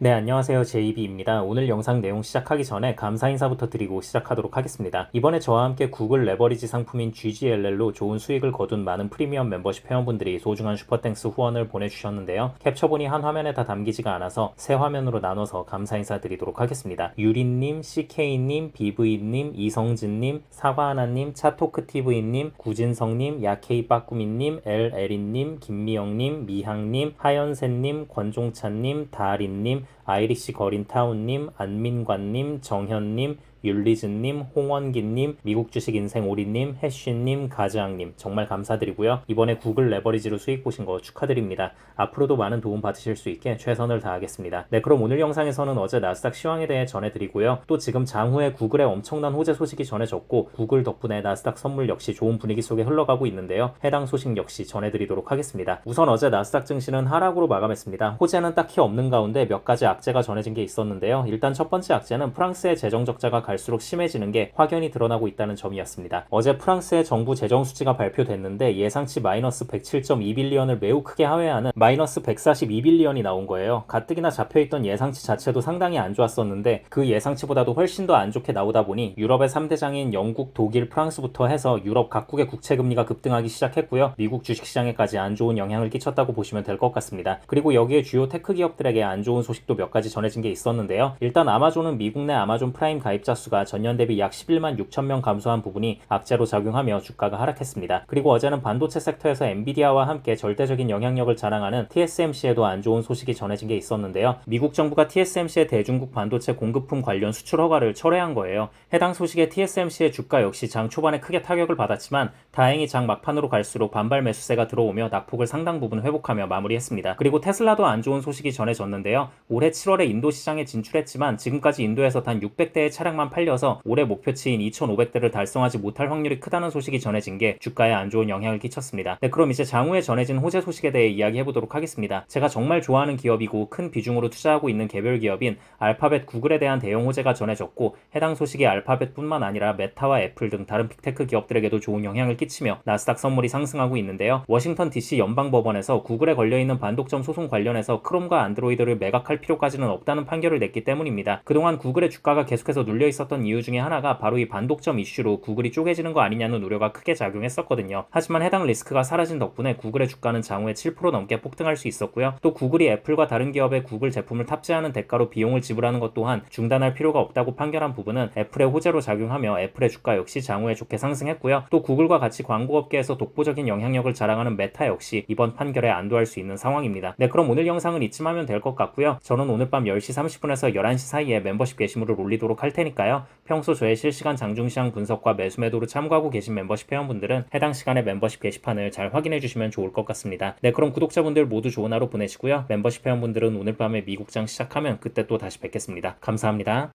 네, 안녕하세요. 제이비입니다. 오늘 영상 내용 시작하기 전에 감사 인사부터 드리고 시작하도록 하겠습니다. 이번에 저와 함께 구글 레버리지 상품인 GGLL로 좋은 수익을 거둔 많은 프리미엄 멤버십 회원분들이 소중한 슈퍼땡스 후원을 보내주셨는데요. 캡처본이 한 화면에 다 담기지가 않아서 세 화면으로 나눠서 감사 인사 드리도록 하겠습니다. 유린님, CK님, BV님, 이성진님, 사과하나님, 차토크TV님, 구진성님, 야케이 빠꾸미님, 엘에린님, 김미영님, 미향님, 하연세님, 권종찬님, 다린님, 아이리시 거린타운님, 안민관님, 정현님, 율리즈님, 홍원기님, 미국 주식 인생 오리님, 해쉬님, 가즈앙님 정말 감사드리고요. 이번에 구글 레버리지로 수익 보신 거 축하드립니다. 앞으로도 많은 도움 받으실 수 있게 최선을 다하겠습니다. 네, 그럼 오늘 영상에서는 어제 나스닥 시황에 대해 전해드리고요. 또 지금 장후에 구글의 엄청난 호재 소식이 전해졌고 구글 덕분에 나스닥 선물 역시 좋은 분위기 속에 흘러가고 있는데요. 해당 소식 역시 전해드리도록 하겠습니다. 우선 어제 나스닥 증시는 하락으로 마감했습니다. 호재는 딱히 없는 가운데 몇 가지 악재가 전해진 게 있었는데요. 일단 첫 번째 악재는 프랑스의 재정 적자가 갈수록 심해지는 게 확연히 드러나고 있다는 점이었습니다. 어제 프랑스의 정부 재정 수치가 발표됐는데 예상치 마이너스 107.2빌리언을 매우 크게 하회하는 마이너스 142빌리언이 나온 거예요. 가뜩이나 잡혀있던 예상치 자체도 상당히 안 좋았었는데 그 예상치보다도 훨씬 더 안 좋게 나오다 보니 유럽의 3대장인 영국, 독일, 프랑스부터 해서 유럽 각국의 국채 금리가 급등하기 시작했고요. 미국 주식시장에까지 안 좋은 영향을 끼쳤다고 보시면 될 것 같습니다. 그리고 여기에 주요 테크 기업들에게 안 좋은 소식도 몇 가지 전해진 게 있었는데요. 일단 아마존은 미국 내 아마존 프라임 가입자 수가 전년 대비 약 11만 6천 명 감소한 부분이 악재로 작용하며 주가가 하락했습니다. 그리고 어제는 반도체 섹터에서 엔비디아와 함께 절대적인 영향력을 자랑하는 TSMC에도 안 좋은 소식이 전해진 게 있었는데요. 미국 정부가 TSMC의 대중국 반도체 공급품 관련 수출 허가를 철회한 거예요. 해당 소식에 TSMC의 주가 역시 장 초반에 크게 타격을 받았지만 다행히 장 막판으로 갈수록 반발 매수세가 들어오며 낙폭을 상당 부분 회복하며 마무리했습니다. 그리고 테슬라도 안 좋은 소식이 전해졌는데요. 올해 7월에 인도 시장에 진출했지만 지금까지 인도에서 단 600대의 차량만 팔려서 올해 목표치인 2,500대를 달성하지 못할 확률이 크다는 소식이 전해진 게 주가에 안 좋은 영향을 끼쳤습니다. 네, 그럼 이제 장후에 전해진 호재 소식에 대해 이야기해 보도록 하겠습니다. 제가 정말 좋아하는 기업이고 큰 비중으로 투자하고 있는 개별 기업인 알파벳 구글에 대한 대형 호재가 전해졌고 해당 소식이 알파벳뿐만 아니라 메타와 애플 등 다른 빅테크 기업들에게도 좋은 영향을 끼치며 나스닥 선물이 상승하고 있는데요. 워싱턴 DC 연방법원에서 구글에 걸려 있는 반독점 소송 관련해서 크롬과 안드로이드를 매각할 필요까지는 없다는 판결을 냈기 때문입니다. 그동안 구글의 주가가 계속해서 눌려 있었 던 이유 중에 하나가 바로 이 반독점 이슈로 구글이 쪼개지는 거 아니냐는 우려가 크게 작용했었거든요. 하지만 해당 리스크가 사라진 덕분에 구글의 주가는 장후에 7% 넘게 폭등할 수 있었고요. 또 구글이 애플과 다른 기업의 구글 제품을 탑재하는 대가로 비용을 지불하는 것 또한 중단할 필요가 없다고 판결한 부분은 애플의 호재로 작용하며 애플의 주가 역시 장후에 좋게 상승했고요. 또 구글과 같이 광고업계에서 독보적인 영향력을 자랑하는 메타 역시 이번 판결에 안도할 수 있는 상황입니다. 네, 그럼 오늘 영상은 이쯤 하면 될 것 같고요. 저는 오늘 밤 10시 30분에서 11시 사이에 멤버십 게시물을 올리도록 할 테니까요. 평소 저의 실시간 장중시장 분석과 매수 매도를 참고하고 계신 멤버십 회원분들은 해당 시간에 멤버십 게시판을 잘 확인해 주시면 좋을 것 같습니다. 네, 그럼 구독자분들 모두 좋은 하루 보내시고요. 멤버십 회원분들은 오늘 밤에 미국장 시작하면 그때 또 다시 뵙겠습니다. 감사합니다.